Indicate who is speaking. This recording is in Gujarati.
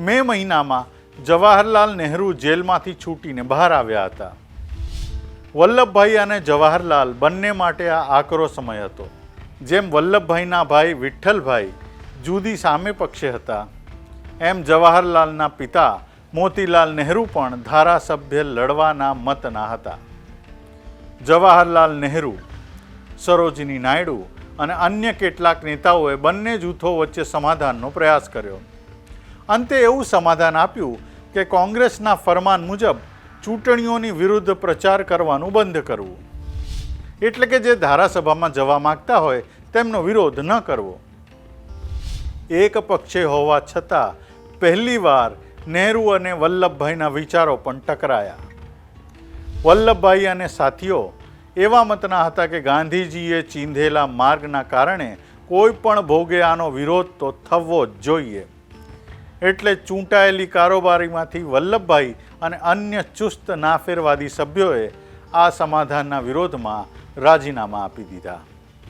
Speaker 1: મે મહિનામાં જવાહરલાલ નહેરુ જેલમાંથી છૂટીને બહાર આવ્યા હતા. વલ્લભભાઈ અને જવાહરલાલ બંને માટે આ આકરો સમય હતો. જેમ વલ્લભભાઈના ભાઈ વિઠ્ઠલભાઈ જુદી સામે પક્ષે હતા, એમ જવાહરલાલના પિતા મોતીલાલ નહેરુ પણ ધારાસભ્ય લડવાના મતના હતા. જવાહરલાલ નહેરુ, સરોજિની નાયડુ અને અન્ય કેટલાક નેતાઓએ બંને જૂથો વચ્ચે સમાધાનનો પ્રયાસ કર્યો. અંતે એવું સમાધાન આપ્યું કે કોંગ્રેસના ફરમાન મુજબ ચૂંટણીઓની વિરુદ્ધ પ્રચાર કરવાનું બંધ કરવું. એટલે કે જે ધારાસભામાં જવા માગતા હોય તેમનો વિરોધ ન કરવો. એક પક્ષે હોવા છતાં પહેલીવાર નહેરુ અને વલ્લભભાઈના વિચારો પણ ટકરાયા. વલ્લભભાઈ અને સાથીઓ, એવા મતના હતા કે ગાંધીજીએ ચીંધેલા માર્ગના કારણે કોઈ પણ ભોગે આનો વિરોધ તો થવો જ જોઈએ. એટલે ચૂંટાયેલી કારોબારીમાંથી વલ્લભભાઈ અને અન્ય ચુસ્ત નાફેરવાદી સભ્યોએ આ સમાધાનના વિરોધમાં રાજીનામા આપી દીધા.